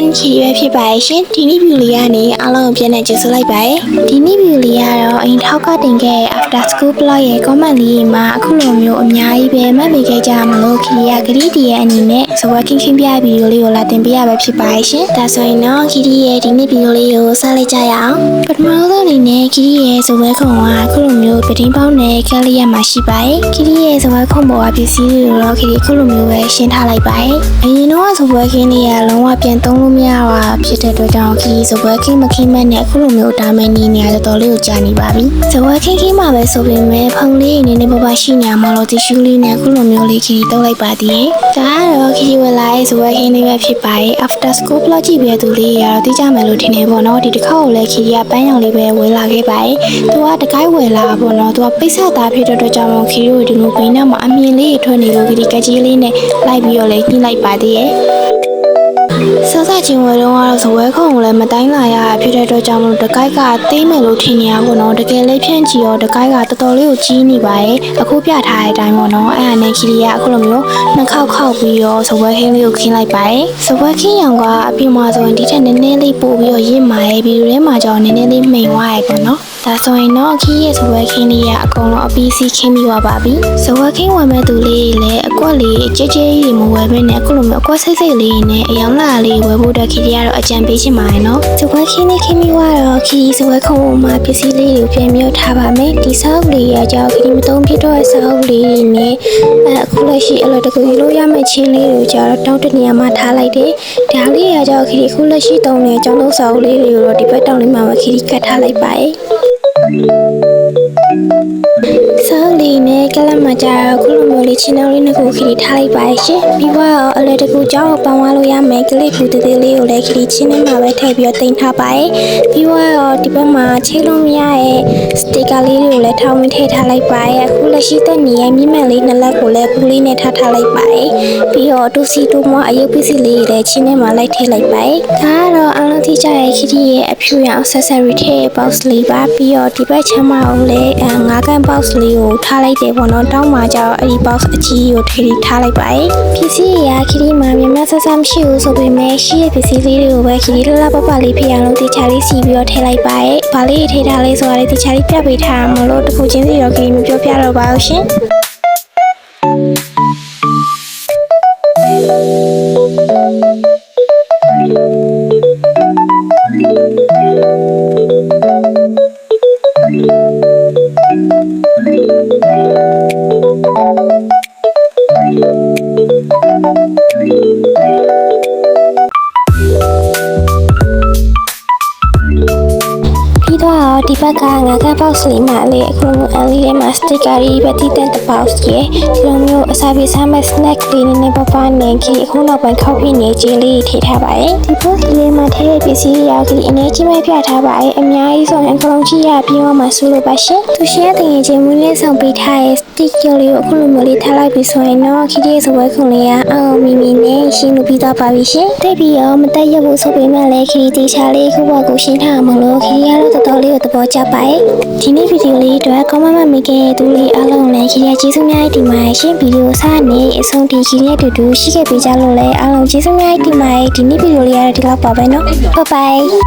everyone ခရီးပဲဖြစ်ပါရဲ့ရှင်ဒီနေ့ view လေးကနေအားလုံးကိုပြန်နေကြည့်စလိုက်ပါရဲ့ဒီနေ့ view လေးကတော့အိမ်ထောက်ကတင်ခဲ့တဲ့ after school blog ရဲ့ comment လေးမှာအခုလိုမျိုးအများကြီးပဲမှတ်မိခဲ့ကြမလို့ခရီးကဂရီတီရဲ့အနေနဲ့ဇဝတ်ခင်းခင်းပြဗီဒီယိုလေးကိုလာတင်ပြရပဲဖြစ်ပါရဲ့ရှင်ဒါဆိုရင်တော့ခရီးရဲ့ဒီနေ့ view လေးကိုဆက်လိုက်ကြရအောင်ပထမဆုံးအနေနဲ့ခရီးရဲ့ဇဝတ်ခုံကအခုလိုမျိုးပတင်းပေါင်းနဲ့ကလေးရမှာရှိပါရဲ့ခရီးရဲ့ဇဝတ်ခုံပေါ်ကပစ္စည်းတွေကိုတော့ခရီးအခုလိုမျိုးပဲရှင်းထားလိုက်ပါရဲ့အရင်တော့ဇဝတ်ခင်းလေးကလုံးဝပြန်သုံးလို့မရတာဖြစ်တဲ့အတွက်ကြောင့်ခရီးဇဝတ်ခင်းမခင်းမနဲ့အခုလိုမျိုးတာမန်နေနေရတော်တော်လေးကိုကြာနေပါပြီဇဝတ်ခင်းခင်းမှာပဲဆိုပေမဲ့ဖုန်လေးအနေနဲ့ပပရှိနေမှာလို့တီရှူးလေးနဲ့အခုလိုမျိုးလေးခရီးတုံးလိုက်ပါသေးတယ်ဒါကတော့ခရီးဝယ်လာရဲ့ဇဝတ်ခင်းလေးပဲဖြစ်ပါရဲ့ after school blog ကြည့်ပြသူလေးရတော့သိကြမယ်လို့ထင်နေပေါ့နော်ဒီတစ်ခါကိုလည်းခရီးကပန်းရောင်လေးပဲဝယ်လာခဲ့ပါရဲ့သူကတကိုင်းဝယ်လာပေါ့နော်သူကပိတ်ဆက်သားဖြစ်တဲ့အတွက်ကြောင့်မို့ခရီးကိုဒီလိုဘိန်းနဲ့မှာအမြင်လေးထွက်နေလို့ခရီးကကြီးလေးနဲ့လိုက်ပြီးတော့လည်းညှိလိုက်ပါသေးရဲ့ ဆောဆာချင်းဝဲတော့ကတော့ဇဝဲခုံကိုလည်းမတိုင်းလာရဖြစ်တဲ့အတွက်ကြောင့်မလို့တကိုက်ကသိမ့်မယ်လို့ထင်နေရပါတော့တကယ်လေးဖြန့်ကြည့်ရောတကိုက်ကတော်တော်လေးကိုကြီးနေပါရဲ့အခုပြထားတဲ့အတိုင်းပေါ့နော်အဲ့ဒါနဲ့ခီလီကအခုလိုမျိုးနှစ်ခေါက်ခေါက်ပြီးတော့ဇဝဲခင်းလေးကိုခင်းလိုက်ပါရဲ့ဇဝဲခင်းရောင်ကအပြင်မှာဆိုရင်ဒီထက်နည်းနည်းလေးပို့ပြီးတော့ရင့်မာရဲ့ဗီဒီယိုထဲမှာကြောင့်နည်းနည်းလေးမှိန်သွားရဲ့ပေါ့နော်ဒါဆိုရင်တော့ခီးရဲ့ဇဝဲခင်းလေးကအကုန်လုံးအပီးစီးခင်းပြီးသွားပါပြီဇဝဲခင်းဝယ်မဲ့သူလေးလည်းအကွက်လေးကြဲကြဲကြီးမဝယ်ဘဲနဲ့အခုလိုမျိုးအကွက်စိတ်စိတ်လေးနဲ့အယောင်လာလေးဝယ်ဖို့အတွက်ခီးလေးကတော့အကြံပေးချင်ပါတယ်နော်ဇဝဲခင်းလေးခင်းပြီးသွားတော့ခီးဇဝဲခုံမှာပစ္စည်းလေးတွေကိုပြန်မြုပ်ထားပါမယ်ဒီဆောက်လေးရကြောင့်ခီးမသုံးဖြစ်တော့ဆောက်လေးတွေနဲ့အဲအခုလက်ရှိအလော်တကူယူလို့ရမယ့်ချင်းလေးတွေကြတော့တောင်းတနေရာမှာထားလိုက်တယ်ဒါလေးရကြောင့်ခီးအခုလက်ရှိသုံးနေတဲ့ကျောင်းသုံးဆောက်လေးတွေကိုတော့ဒီဘက်တောင်းလေးမှာပဲခီးကတ်ထားလိုက်ပါရဲ့ဆောင်းလေးနဲ့ ကလပ်မှာကြာတော့ခုလိုမျိုးလေးချင်းတော်လေးနှစ်ခုခရီးထားလိုက်ပါရှင်ပြီးတော့အလဲတကူကြောင်းကိုပန်းဝါလို့ရမယ်ကလေးဘူးသေးသေးလေးကိုလည်းခရီးချင်းထဲမှာပဲထည့်ပြီးတော့တင်ထားပါရဲ့ပြီးတော့ဒီဘက်မှာချိတ်လို့မရရဲ့စတစ်ကာလေးတွေကိုလည်းထောင်းဝင်ထည့်ထားလိုက်ပါရဲ့အခုလက်ရှိသက်နေရဲ့မြင့်မှန်လေးနှစ်လက်ကိုလည်းဘူးလေးနဲ့ထားထားလိုက်ပါရဲ့ပြီးတော့တူစီတူမအယုတ်ပစ္စည်းလေးတွေလည်းချင်းထဲမှာလိုက်ထည့်လိုက်ပါရဲ့ဒါကတော့အလုံးတိကျရဲ့ခရီးရဲ့အဖြူရောင် accessory ထည့် box လေးပါပြီးတော့ဒီဘက်ချမ်းမအောင်လည်းအဲငါးကန် box လေးကိုထားလိုက်တယ်ပေါ့နော်တောင်းမှာကျတော့အဲ့ဒီ box အကြီးကိုထည့်ထားလိုက်ပါရဲ့ပစ္စည်းရခရီးမှာမြမဆဆမရှိဘူးဆိုပေမဲ့ရှိရဲ့ပစ္စည်းလေးတွေကိုပဲခရီးလှလှပပလေးဖြစ်အောင်လို့တေချာလေးစီပြီးတော့ထည့်လိုက်ပါရဲ့ဘာလေးထည့်ထားလဲဆိုတာလေးတေချာလေးပြပေးထားမှာလို့တစ်ခုချင်းစီတော့ခရီးမပြောပြတော့ပါဘူးရှင် က်ကငါက box လေးမှာလေအခုလိုမျိုးအလေးထဲမှာ sticker ကြီးပဲတည်တဲ့ box ကြီးဒီလိုမျိုးအစာပြေစားမဲ့ snack လေးနည်းနည်းပပနဲ့ခီအခုနောက်ပိုင်းခောက်ဖြစ်နေကြီးလေးထည့်ထားပါရဲ့ဒီ box လေးမှာထည့်တဲ့ပစ္စည်းတွေရောခီအနေကြီးမဲ့ပြထားပါရဲ့အများကြီးဆိုရင်အကုန်လုံးကြည့်ရပြီးတော့မှဆူလို့ပါရှင်သူရှင်းတဲ့ငယ်ချင်းမွေးလေးဆောင်ပေးထားရဲ့ sticker လေးကိုအခုလိုမျိုးလေးထားလိုက်ပြီးဆိုရင်တော့ခီရဲ့စပွဲခုံလေးကအောင်မီမီနဲ့ရှင်းလို့ပြီးတော့ပါပြီရှင်တိတ်ပြီးတော့မတက်ရဖို့ဆိုပေမဲ့လည်းခီတီချာလေးခုဘကိုရှင်းထားမှာလို့ခီကတော့တော်တော်လေးကိုသ ဘောကျပါတယ်။ဒီနေ့ဗီဒီယိုလေးအတွက် comment မမိခဲ့တဲ့သူတွေအားလုံးလည်းရေရကျေးဇူးများတင်ပါတယ်ရှင်။ဗီဒီယိုအစနဲ့အဆုံးထိရေရတူတူရှိခဲ့ပေးကြလို့လည်းအားလုံးကျေးဇူးများတင်ပါတယ်။ဒီနေ့ဗီဒီယိုလေးကတော့ဒီလောက်ပါပဲနော်။ Bye bye